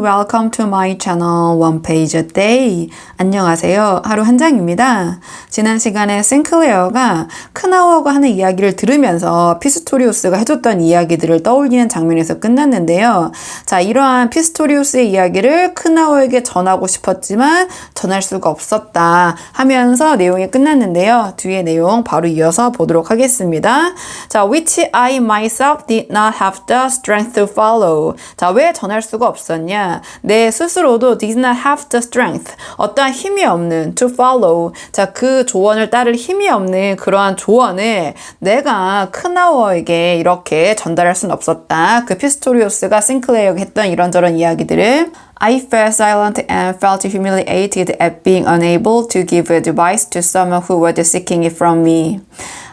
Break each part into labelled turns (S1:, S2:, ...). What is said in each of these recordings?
S1: welcome to my channel One Page a Day. 안녕하세요. 하루 한 장입니다. 지난 시간에 싱클레어가 크나워가 하는 이야기를 들으면서 피스토리우스가 해줬던 이야기들을 떠올리는 장면에서 끝났는데요. 자, 이러한 피스토리우스의 이야기를 크나워에게 전하고 싶었지만 전할 수가 없었다 하면서 내용이 끝났는데요. 뒤에 내용 바로 이어서 보도록 하겠습니다. 자, which I myself did not have the strength to follow. 자, 왜 전할 수가 없었냐? 내 스스로도 did not have the strength. 어떠한 힘이 없는 to follow. 자, 그 조언을 따를 힘이 없는 그러한 조언을 내가 크나워에게 이렇게 전달할 수는 없었다. 그 피스토리오스가 싱클레어에게 했던 이런저런 이야기들을 I felt silent and felt humiliated at being unable to give advice to someone who was seeking it from me.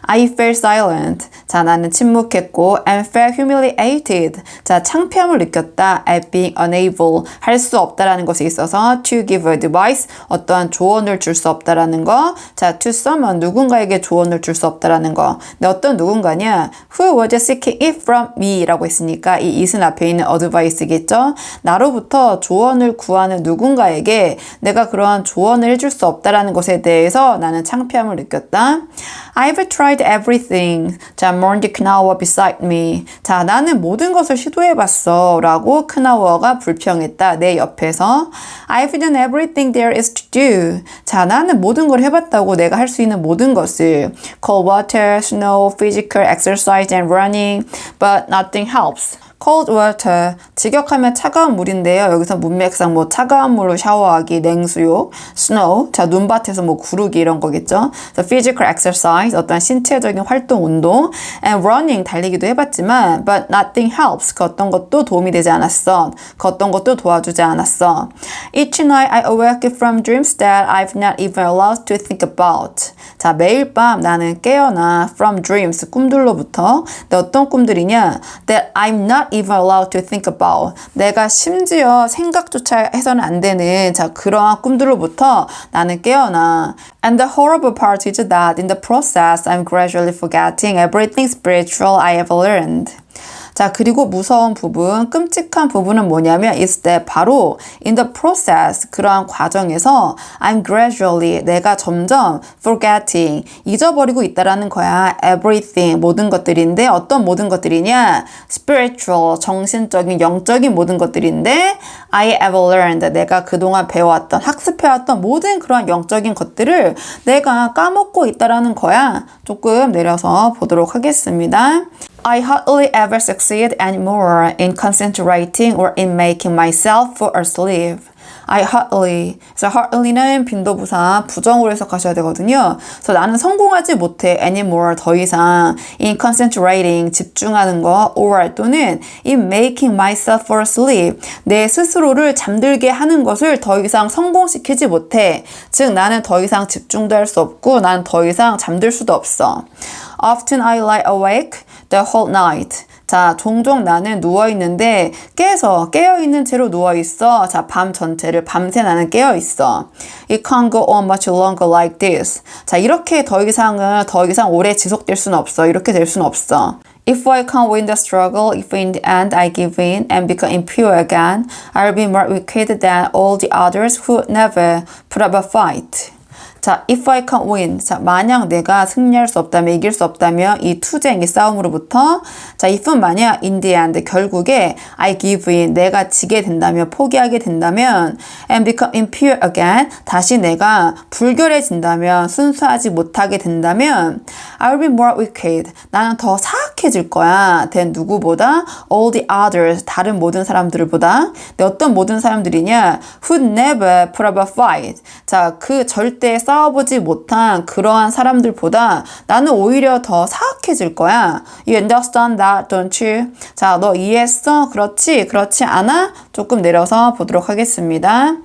S1: I felt silent. 자, 나는 침묵했고 and felt humiliated. 자, 창피함을 느꼈다. at being unable. 할 수 없다라는 것에 있어서 to give advice. 어떠한 조언을 줄 수 없다라는 거. 자, to someone. 누군가에게 조언을 줄 수 없다라는 거. 근데 어떤 누군가냐? Who was seeking it from me? 라고 했으니까 이 it은 앞에 있는 advice겠죠? 나로부터 조언을 구하는 누군가에게 내가 그러한 조언을 해줄 수 없다라는 것에 대해서 나는 창피함을 느꼈다. I've tried everything. 자, mourned Knauer beside me. 자, 나는 모든 것을 시도해봤어. 라고 크나워가 불평했다. 내 옆에서. I've done everything there is to do. 자, 나는 모든 걸 해봤다고 내가 할 수 있는 모든 것을. Cold water, snow, physical exercise and running. But nothing helps. Cold water 직역하면 차가운 물인데요. 여기서 문맥상 뭐 차가운 물로 샤워하기, 냉수욕, snow 자 눈밭에서 뭐 구르기 이런 거겠죠. So physical exercise 어떤 신체적인 활동, 운동, and running 달리기도 해봤지만 but nothing helps 그 어떤 것도 도움이 되지 않았어. 그 어떤 것도 도와주지 않았어. Each night I awake from dreams that I've not even allowed to think about. 자 매일 밤 나는 깨어나 from dreams 꿈들로부터 근데 어떤 꿈들이냐 that I'm not even allowed to think about. 내가 심지어 생각조차 해서는 안 되는 자 그러한 꿈들로부터 나는 깨어나. And the horrible part is that in the process I'm gradually forgetting everything spiritual I ever learned. 자, 그리고 무서운 부분, 끔찍한 부분은 뭐냐면 is that 바로 in the process 그러한 과정에서 I'm gradually 내가 점점 forgetting 잊어버리고 있다라는 거야. everything 모든 것들인데 어떤 모든 것들이냐? spiritual 정신적인 영적인 모든 것들인데 I ever learned 내가 그동안 배워왔던 학습해왔던 모든 그런 영적인 것들을 내가 까먹고 있다라는 거야. 조금 내려서 보도록 하겠습니다. I hardly ever succeed anymore in concentrating or in making myself fall asleep. I hardly. 그래서 hardly는 빈도부사 부정으로 해석하셔야 되거든요. 그래서 나는 성공하지 못해 anymore 더 이상 in concentrating 집중하는 거 or 또는 in making myself fall asleep 내 스스로를 잠들게 하는 것을 더 이상 성공시키지 못해. 즉 나는 더 이상 집중도 할 수 없고 나는 더 이상 잠들 수도 없어. Often I lie awake the whole night. 자, 종종 나는 누워있는데 깨서 깨어있는 채로 누워있어. 자, 밤 전체를 밤새 나는 깨어있어. It can't go on much longer like this. 자, 이렇게 더 이상은 더 이상 오래 지속될 수는 없어. 이렇게 될 수는 없어. If I can't win the struggle, if in the end I give in and become impure again, I'll be more wicked than all the others who never put up a fight. 자, if I can't win. 자, 만약 내가 승리할 수 없다면, 이길 수 없다면, 이 투쟁, 이 싸움으로부터, 자, if은 만약 in the end, 결국에 I give in, 내가 지게 된다면, 포기하게 된다면, and become impure again, 다시 내가 불결해진다면, 순수하지 못하게 된다면, I'll be more wicked. 나는 더 사 악해질 거야. than 누구보다, all the others, 다른 모든 사람들보다. 근데 어떤 모든 사람들이냐? who never put up a fight. 자, 그 절대 싸워보지 못한 그러한 사람들보다 나는 오히려 더 사악해질 거야. You understand that, don't you? 자, 너 이해했어? 그렇지? 그렇지 않아? 조금 내려서 보도록 하겠습니다.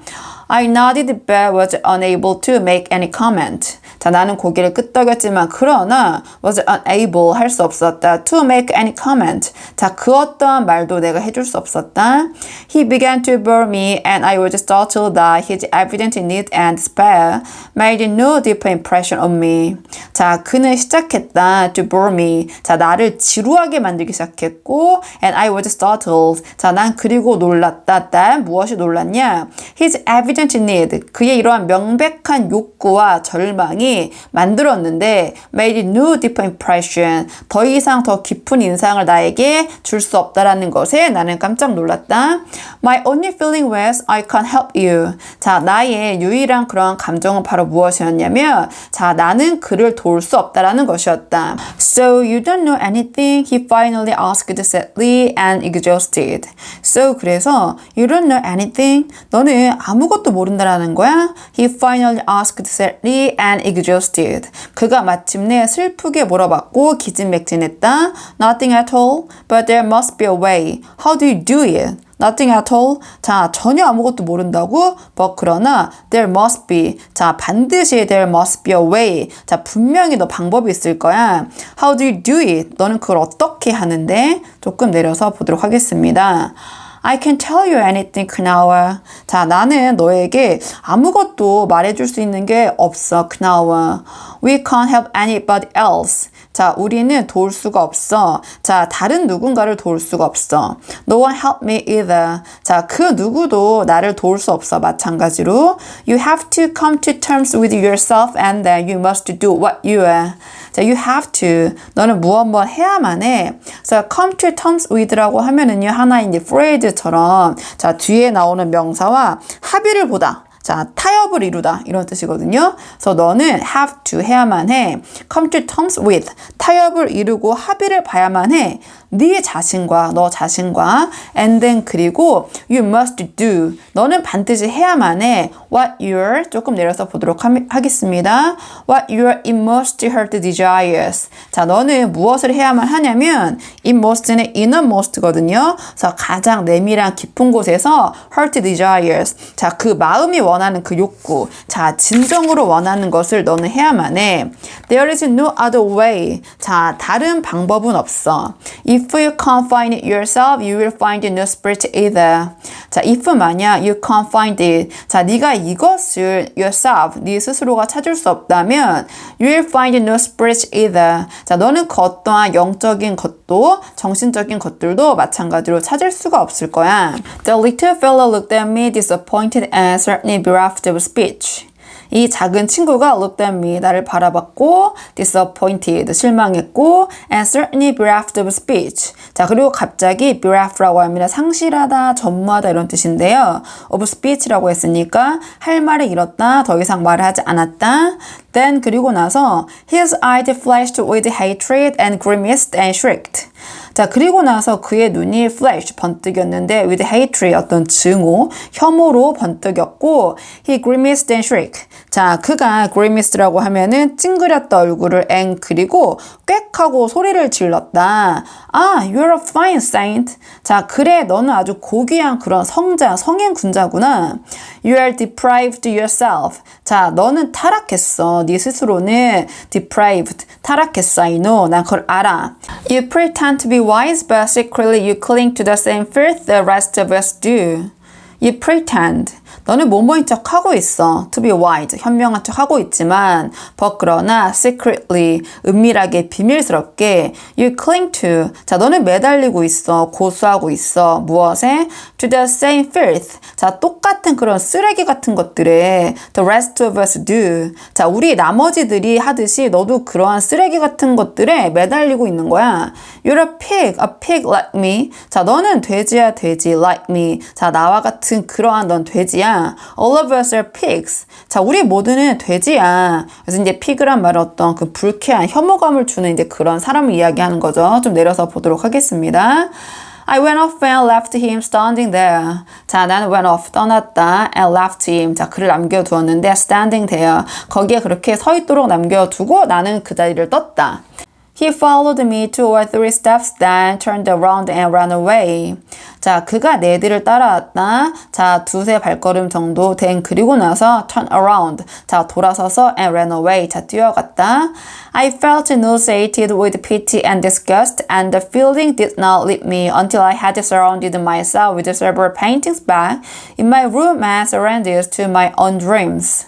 S1: I nodded but was unable to make any comment. 자, 나는 고개를 끄덕였지만 그러나 was unable 할 수 없었다. to make any comment. 자, 그 어떠한 말도 내가 해줄 수 없었다. He began to bore me and I was startled that his evident need and despair made no deeper impression on me. 자, 그는 시작했다. to bore me. 자, 나를 지루하게 만들기 시작했고 and I was startled. 자, 난 그리고 놀랐다. that 무엇이 놀랐냐? His evident need. 그의 이러한 명백한 욕구와 절망이 만들었는데 made no deeper impression. 더 이상 더 깊은 인상을 나에게 줄 수 없다라는 것에 나는 깜짝 놀랐다. My only feeling was I can't help you. 자, 나의 유일한 그런 감정은 바로 무엇이었냐면 자, 나는 그를 도울 수 없다라는 것이었다. So you don't know anything? He finally asked sadly and exhausted. So 그래서 you don't know anything? 너는 아무것도 모른다라는 거야? He finally asked sadly and exhausted. 그가 마침내 슬프게 물어봤고 기진맥진했다. Nothing at all, but there must be a way. How do you do it? Nothing at all. 자, 전혀 아무것도 모른다고? But 그러나 there must be. 자, 반드시 there must be a way. 자, 분명히 너 방법이 있을 거야. How do you do it? 너는 그걸 어떻게 하는데? 조금 내려서 보도록 하겠습니다. I can tell you anything, 그나와. 자, 나는 너에게 아무것도 말해줄 수 있는 게 없어, 그나와. We can't help anybody else. 자, 우리는 도울 수가 없어. 자, 다른 누군가를 도울 수가 없어. No one help me either. 자, 그 누구도 나를 도울 수 없어. 마찬가지로. You have to come to terms with yourself and then you must do what you are. 자, you have to. 너는 무엇 뭐 해야만 해. 자, come to terms with라고 하면은요, 하나의 이제 phrase처럼, 자, 뒤에 나오는 명사와 합의를 보다. 자, 타협을 이루다 이런 뜻이거든요. 그래서 너는 have to 해야만 해. come to terms with 타협을 이루고 합의를 봐야만 해. 네 자신과 너 자신과 and then 그리고 you must do 너는 반드시 해야만 해. what your 조금 내려서 보도록 하, 하겠습니다. what your inmost heart desires. 자, 너는 무엇을 해야만 하냐면 inmost는 innermost거든요. 그래서 가장 내밀한 깊은 곳에서 heart desires. 자, 그 마음이 원 하는 그 욕구. 자, 진정으로 원하는 것을 너는 해야만 해. There is no other way. 자, 다른 방법은 없어. If you can't find it yourself, you will find no spirit either. 자, if 만약 you can't find it. 자, 네가 이것을 yourself, 네 스스로가 찾을 수 없다면 you will find no spirit either. 자, 너는 그 어떠한 영적인 것 도 정신적인 것들도 마찬가지로 찾을 수가 없을 거야. The little fellow looked at me disappointed and certainly bereft of speech. 이 작은 친구가 looked at me 나를 바라봤고 disappointed 실망했고 and certainly bereft of speech 자 그리고 갑자기 bereft라고 합니다 상실하다 전무하다 이런 뜻인데요 of speech라고 했으니까 할 말을 잃었다 더 이상 말을 하지 않았다 then 그리고 나서 his eyes flashed with hatred and grimaced and shrieked 자, 그리고 나서 그의 눈이 flash, 번뜩였는데 with hatred, 어떤 증오, 혐오로 번뜩였고 he grimaced and shriek. 자, 그가 grimaced라고 하면은 찡그렸다 얼굴을 and 그리고 꽥하고 소리를 질렀다. 아, you're a fine saint. 자, 그래, 너는 아주 고귀한 그런 성자, 성인 군자구나. You are deprived yourself. 자, 너는 타락했어. 네 스스로는 deprived, 타락했어. I know. 난 그걸 알아. You pretend to be wise, but secretly you cling to the same filth the rest of us do. You pretend. 너는 뭐뭐인 척 하고 있어. To be wise. 현명한 척 하고 있지만, but 그러나 secretly. 은밀하게, 비밀스럽게. You cling to. 자, 너는 매달리고 있어. 고수하고 있어. 무엇에? To the same filth. 자, 똑같은 그런 쓰레기 같은 것들에 the rest of us do. 자, 우리 나머지들이 하듯이 너도 그러한 쓰레기 같은 것들에 매달리고 있는 거야. You're a pig, a pig like me. 자, 너는 돼지야, 돼지, like me. 자, 나와 같은 그러한 넌 돼지야. All of us are pigs. 자, 우리 모두는 돼지야. 그래서 이제 pig란 말은 어떤 그 불쾌한 혐오감을 주는 이제 그런 사람을 이야기하는 거죠. 좀 내려서 보도록 하겠습니다. I went off and left him standing there. 자, 나는 went off, 떠났다, and left him. 자, 그를 남겨두었는데 standing there. 거기에 그렇게 서 있도록 남겨두고 나는 그 자리를 떴다. He followed me two or three steps, then turned around and ran away. 자, 그가 내 뒤를 따라왔다. 자, 두세 발걸음 정도 된 그리고 나서 turn around. 자, 돌아서서 and ran away. 자, 뛰어갔다. I felt nauseated with pity and disgust, and the feeling did not leave me until I had surrounded myself with several paintings back in my room and surrendered to my own dreams.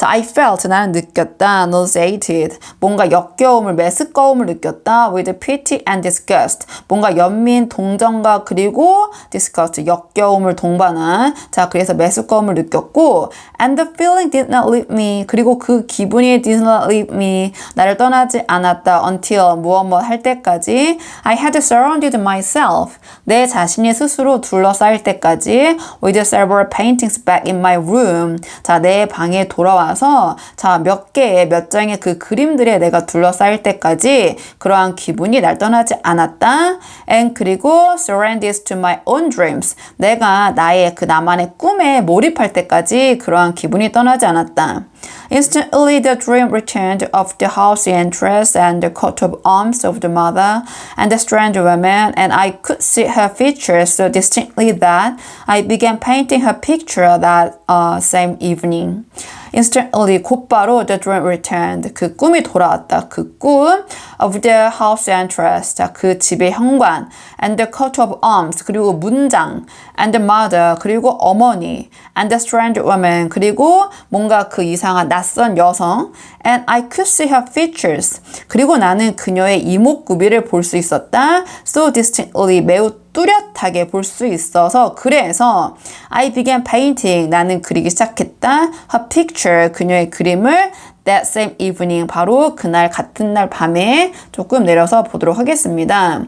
S1: 자, I felt 나는 느꼈다. nauseated 뭔가 역겨움을 메스꺼움을 느꼈다. with pity and disgust 뭔가 연민 동정과 그리고 disgust 역겨움을 동반한 자 그래서 메스꺼움을 느꼈고 and the feeling did not leave me 그리고 그 기분이 did not leave me 나를 떠나지 않았다 until 무엇 무엇 할 때까지 I had surrounded myself 내 자신이 스스로 둘러싸일 때까지 with several paintings back in my room 자 내 방에 돌아와 나서 자, 몇 개의 몇 장의 그 그림들에 내가 둘러싸일 때까지 그러한 기분이 날 떠나지 않았다. And 그리고 surrenders to my own dreams. 내가 나의 그 나만의 꿈에 몰입할 때까지 그러한 기분이 떠나지 않았다. Instantly the dream returned of the house dress and the coat of arms of the mother and the strange woman, and I could see her features so distinctly that I began painting her picture that uh, same evening. Instantly 곧바로 the dream returned 그 꿈이 돌아왔다 그 꿈 of the house dress 자그 집의 현관 and the coat of arms 그리고 문장 and the mother 그리고 어머니 and the strange woman 그리고 뭔가 그 이상한 낯선 여성 and I could see her features 그리고 나는 그녀의 이목구비를 볼 수 있었다 so distinctly 매우 뚜렷하게 볼 수 있어서 그래서 I began painting 나는 그리기 시작했다 her picture 그녀의 그림을 that same evening 바로 그날 같은 날 밤에 조금 내려서 보도록 하겠습니다.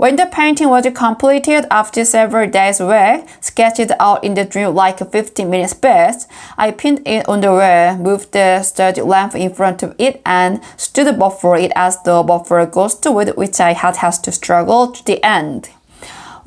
S1: When the painting was completed after several days' work, sketched out in the dream like 15 minutes best, I pinned it on the wall, moved the study lamp in front of it, and stood before it as the a ghost with which I had had to struggle to the end.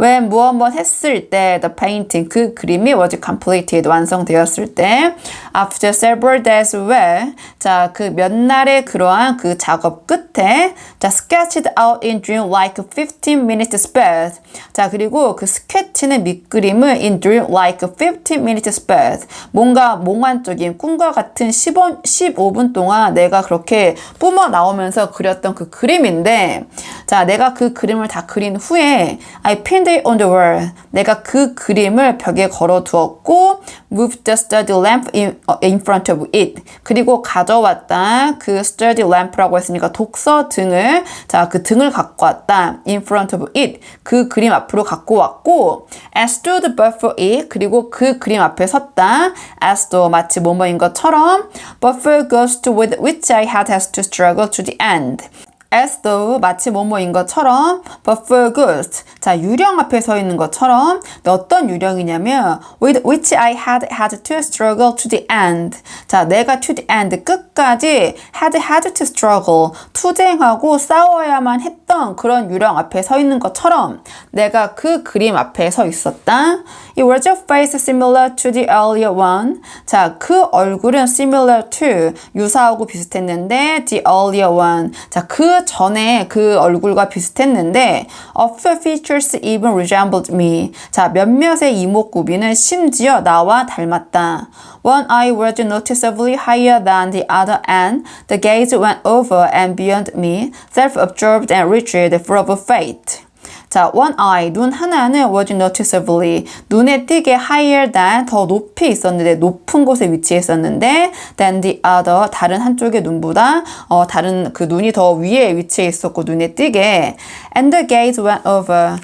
S1: When 무엇 했을 때 the painting 그 그림이 was completed 완성되었을 때 after several days where 자그 몇 날의 그러한 그 작업 끝에 자 sketched out in dream like 15 minutes spent 자 그리고 그 스케치는 밑그림을 in dream like 15 minutes spent 뭔가 몽환적인 꿈과 같은 15, 15분 동안 내가 그렇게 뿜어 나오면서 그렸던 그 그림인데 자 내가 그 그림을 다 그린 후에 I pinned it on the wall. 내가 그 그림을 벽에 걸어 두었고 moved the study lamp in, in front of it. 그리고 가져왔다. 그 study lamp라고 했으니까 독서 등을 자, 그 등을 갖고 왔다. in front of it. 그 그림 앞으로 갖고 왔고 and stood before it. 그리고 그 그림 앞에 섰다. as though 마치 뭐뭐인 것처럼 before ghost with which I had had to struggle to the end. As though 마치 뭐뭐인 것처럼 but for ghost 자 유령 앞에 서 있는 것처럼 어떤 유령이냐면 with which I had had to struggle to the end 자 내가 to the end 끝까지 had had to struggle 투쟁하고 싸워야만 했던 그런 유령 앞에 서 있는 것처럼 내가 그 그림 앞에 서 있었다 It was a face similar to the earlier one 자그 얼굴은 similar to 유사하고 비슷했는데 the earlier one 자그 전에 그 얼굴과 비슷했는데 a few features even resembled me. 자, 몇몇의 이목구비는 심지어 나와 닮았다. One eye was noticeably higher than the other and the gaze went over and beyond me, self-absorbed and rigid full of fate. 자, one eye, 눈 하나는 was noticeably, 눈에 띄게 higher than, 더 높이 있었는데, 높은 곳에 위치해 있었는데, than the other, 다른 한쪽의 눈보다, 어, 다른 그 눈이 더 위에 위치해 있었고, 눈에 띄게, and the gaze went over,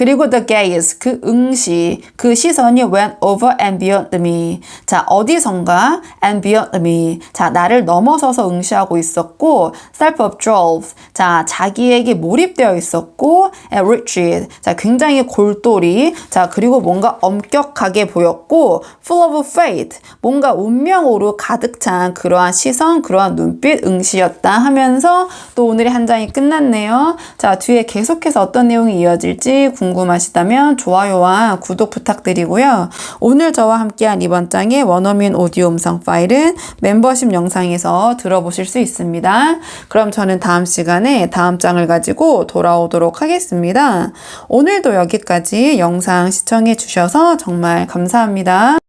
S1: 그리고 the gaze, 그 응시, 그 시선이 went over and beyond me. 자, 어디선가 and beyond me. 자, 나를 넘어서서 응시하고 있었고, self-absorbed. 자, 자기에게 몰입되어 있었고, and rigid. 자, 굉장히 골똘히. 자, 그리고 뭔가 엄격하게 보였고, full of fate. 뭔가 운명으로 가득 찬 그러한 시선, 그러한 눈빛, 응시였다 하면서 또 오늘의 한 장이 끝났네요. 자, 뒤에 계속해서 어떤 내용이 이어질지 궁금 궁금하시다면 좋아요와 구독 부탁드리고요. 오늘 저와 함께한 이번 장의 원어민 오디오 음성 파일은 멤버십 영상에서 들어보실 수 있습니다. 그럼 저는 다음 시간에 다음 장을 가지고 돌아오도록 하겠습니다. 오늘도 여기까지 영상 시청해 주셔서 정말 감사합니다.